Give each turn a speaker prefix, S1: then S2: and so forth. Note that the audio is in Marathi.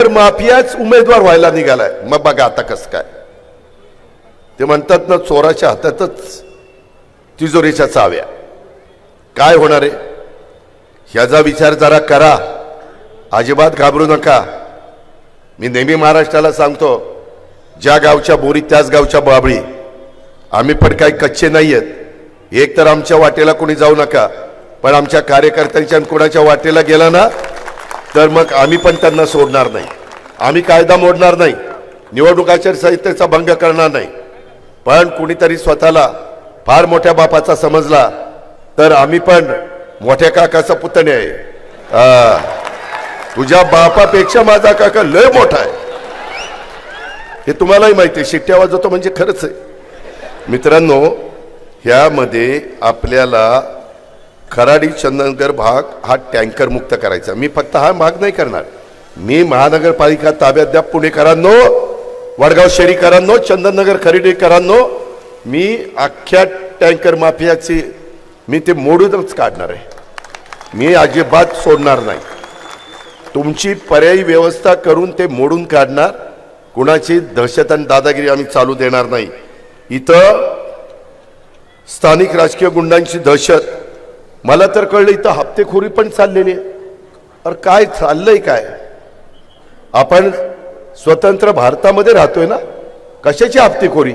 S1: तर माफियाच उमेदवार व्हायला निघालाय. मग बघा आता कसं काय. ते म्हणतात ना चोराच्या हातातच तिजोरीच्या चाव्या. काय होणार आहे? ह्याचा विचार जरा करा. अजिबात घाबरू नका. मी नेहमी महाराष्ट्राला सांगतो ज्या गावच्या बोरी त्याच गावच्या बाबळी. आम्ही पण काही कच्चे नाही आहेत एक तर आमच्या वाटेला कोणी जाऊ नका पण आमच्या कार्यकर्त्यांच्या कोणाच्या वाटेला गेला ना तर मग आम्ही पण त्यांना सोडणार नाही. आम्ही कायदा मोडणार नाही. निवडणूक आचारसंहितेचा भंग करणार नाही. पण कुणीतरी स्वतःला फार मोठ्या बापाचा समजला तर आम्ही पण मोठ्या काकाचा पुतणे आहे. तुझ्या बापापेक्षा माझा काका लय मोठा आहे. हे तुम्हालाही माहिती आहे शिट्ट्या वाजवतो म्हणजे खरंच आहे. मित्रांनो ह्यामध्ये आपल्याला खराडी चंदनगर भाग हा टँकर मुक्त करायचा. मी फक्त हा भाग नाही करणार. मी महानगरपालिका ताब्यात द्या पुणेकरांनो वडगाव शहरीकरांनो चंदननगर खरेदीकरांनो मी अख्ख्या टँकर माफियाची मी ते मोडूनच काढणार आहे. मी अजिबात सोडणार नाही. तुमची पर्यायी व्यवस्था करून ते मोडून काढणार कुणाची दहशत आणि दादागिरी आम्ही चालू देणार नाही. इथं स्थानिक राजकीय गुंडांची दहशत मला तर कळलं इथं हप्तेखोरी पण चाललेली आहे. अरे काय चाललंय काय? आपण स्वतंत्र भारतामध्ये राहतोय ना? कशाची हप्तेखोरी?